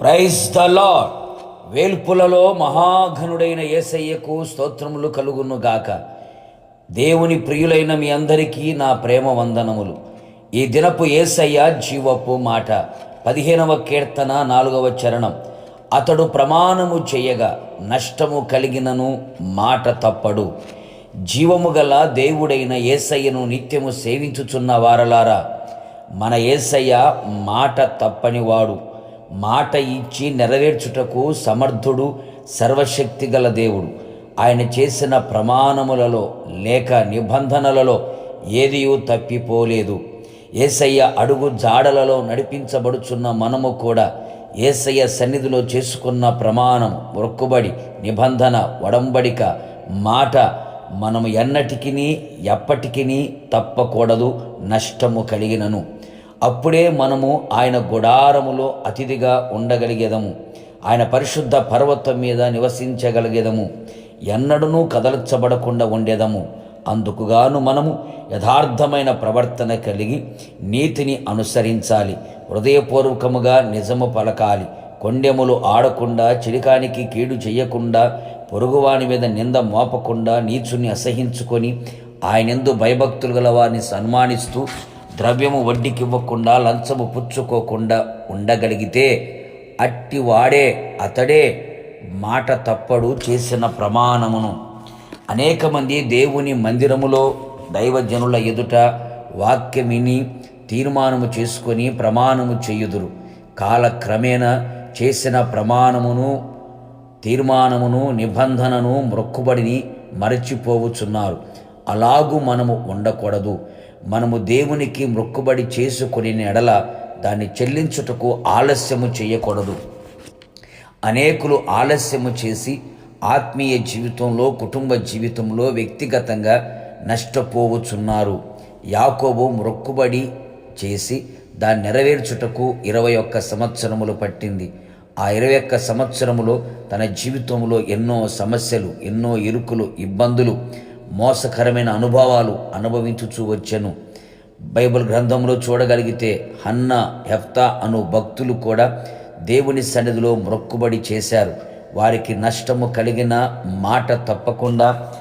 Praise the lord వేల్పులలో మహాఘనుడైన యేసయ్యకు స్తోత్రములు కలుగును గాక. దేవుని ప్రియులైన మీ అందరికీ నా ప్రేమ వందనములు. ఈ దినపు యేసయ్య జీవపు మాట. పదిహేనవ కీర్తన నాలుగవ చరణం. అతడు ప్రమాణము చేయగా నష్టము కలిగినను మాట తప్పడు. జీవము గల దేవుడైన యేసయ్యను నిత్యము సేవించుచున్న వారలారా మన యేసయ్య మాట తప్పనివాడు. మాట ఇచ్చి నెరవేర్చుటకు సమర్థుడు సర్వశక్తి గల దేవుడు. ఆయన చేసిన ప్రమాణములలో లేక నిబంధనలలో ఏదియూ తప్పిపోలేదు. ఏసయ్య అడుగు జాడలలో నడిపించబడుచున్న మనము కూడా ఏసయ్య సన్నిధిలో చేసుకున్న ప్రమాణం మొక్కుబడి నిబంధన వడంబడిక మాట మనము ఎన్నటికిని ఎప్పటికిని తప్పకూడదు నష్టము కలిగినను. అప్పుడే మనము ఆయన గుడారములో అతిథిగా ఉండగలిగేదము. ఆయన పరిశుద్ధ పర్వతం మీద నివసించగలిగేదము. ఎన్నడనూ కదల్చబడకుండా ఉండేదము. అందుకుగాను మనము యథార్థమైన ప్రవర్తన కలిగి నీతిని అనుసరించాలి. హృదయపూర్వకముగా నిజము పలకాలి. కొండెములు ఆడకుండా చిలికానికి కీడు చేయకుండా పొరుగువాని మీద నింద మోపకుండా నీచుని అసహించుకొని ఆయనెందు భయభక్తులు గల వారిని సన్మానిస్తూ ద్రవ్యము వడ్డీకివ్వకుండా లంచము పుచ్చుకోకుండా ఉండగలిగితే అట్టి వాడే అతడే మాట తప్పడు చేసిన ప్రమాణమును. అనేక మంది దేవుని మందిరములో దైవజనుల ఎదుట వాక్యమిని తీర్మానము చేసుకొని ప్రమాణము చేయుదురు. కాలక్రమేణా చేసిన ప్రమాణమును తీర్మానమును నిబంధనను మొక్కుబడిని మరచిపోవుచున్నారు. అలాగూ మనము ఉండకూడదు. మనము దేవునికి మొక్కుబడి చేసుకుని ఎడల దాన్ని చెల్లించుటకు ఆలస్యము చేయకూడదు. అనేకులు ఆలస్యము చేసి ఆత్మీయ జీవితంలో కుటుంబ జీవితంలో వ్యక్తిగతంగా నష్టపోవచ్చున్నారు. యాకోబు మొక్కుబడి చేసి దాన్ని నెరవేర్చుటకు ఇరవై ఒక్క సంవత్సరములు పట్టింది. ఆ ఇరవై ఒక్క సంవత్సరములో తన జీవితంలో ఎన్నో సమస్యలు ఎన్నో ఇరుకులు ఇబ్బందులు మోసకరమైన అనుభవాలు అనుభవించుచూ వచ్చాను. బైబిల్ గ్రంథంలో చూడగలిగితే హన్న హెఫ్తా అను భక్తులు కూడా దేవుని సన్నిధిలో మొక్కుబడి చేశారు. వారికి నష్టము కలిగిన మాట తప్పకుండా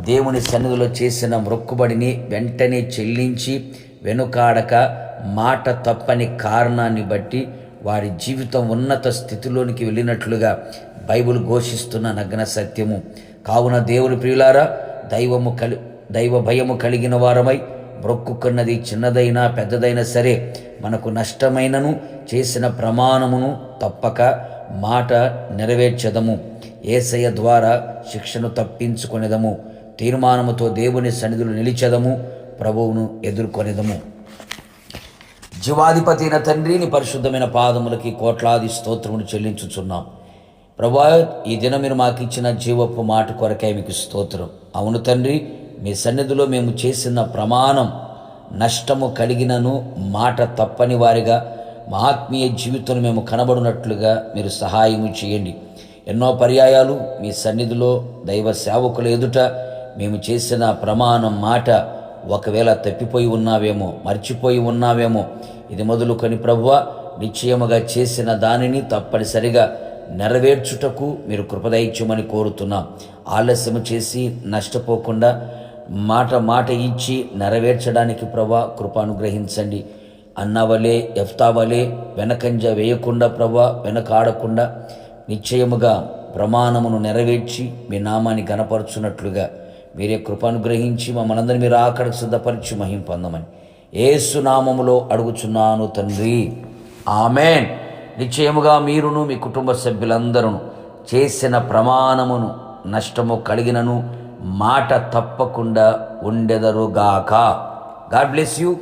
దేవుని సన్నిధిలో చేసిన మొక్కుబడిని వెంటనే చెల్లించి వెనుకాడక మాట తప్పని కారణాన్ని బట్టి వారి జీవితం ఉన్నత స్థితిలోనికి వెళ్ళినట్లుగా బైబిల్ ఘోషిస్తున్న నగ్న సత్యము. కావున దేవుని ప్రియులారా దైవము కలి దైవ భయము కలిగిన వారమై మొక్కుకున్నది చిన్నదైనా పెద్దదైనా సరే మనకు నష్టమైనను చేసిన ప్రమాణమును తప్పక మాట నెరవేర్చదము. ఏసయ ద్వారా శిక్షను తప్పించుకొనేదము. తీర్మానముతో దేవుని సన్నిధులు నిలిచెదము. ప్రభువును ఎదుర్కొనేదము. జీవాధిపతి అయిన తండ్రిని పరిశుద్ధమైన పాదములకి కోట్లాది స్తోత్రమును చెల్లించుచున్నాం. ప్రభా ఈ దినం మీరు మాకు ఇచ్చిన జీవపు మాట కొరకై మీకు స్తోత్రం. అవును తండ్రి మీ సన్నిధిలో మేము చేసిన ప్రమాణం నష్టము కలిగినను మాట తప్పని వారిగా మా ఆత్మీయ జీవితంలో మేము కనబడినట్లుగా మీరు సహాయము చేయండి. ఎన్నో పర్యాయాలు మీ సన్నిధిలో దైవ సేవకుల ఎదుట మేము చేసిన ప్రమాణం మాట ఒకవేళ తప్పిపోయి ఉన్నావేమో మర్చిపోయి ఉన్నావేమో ఇది మొదలుకొని ప్రభువ నిశ్చయముగా చేసిన దానిని తప్పనిసరిగా నెరవేర్చుటకు మీరు కృపదయిత్యమని కోరుతున్నాం. ఆలస్యం చేసి నష్టపోకుండా మాట మాట ఇచ్చి నెరవేర్చడానికి ప్రభా కృప అనుగ్రహించండి. అన్నవలే ఎఫ్తావలే వెనకంజ వేయకుండా ప్రభా వెనకాడకుండా నిశ్చయముగా ప్రమాణమును నెరవేర్చి మీ నామాన్ని గనపరుచున్నట్లుగా మీరే కృప అనుగ్రహించి మమ్మల్ందరినీ మీరు ఆకడ సిద్ధపరిచి మహిం పొందమని ఏసు నామములో అడుగుచున్నాను తండ్రి. ఆమెన్. నిశ్చయముగా మీరును మీ కుటుంబ సభ్యులందరూ చేసిన ప్రమాణమును నష్టము కలిగినను మాట తప్పకుండా ఉండెదరుగాక. God bless you.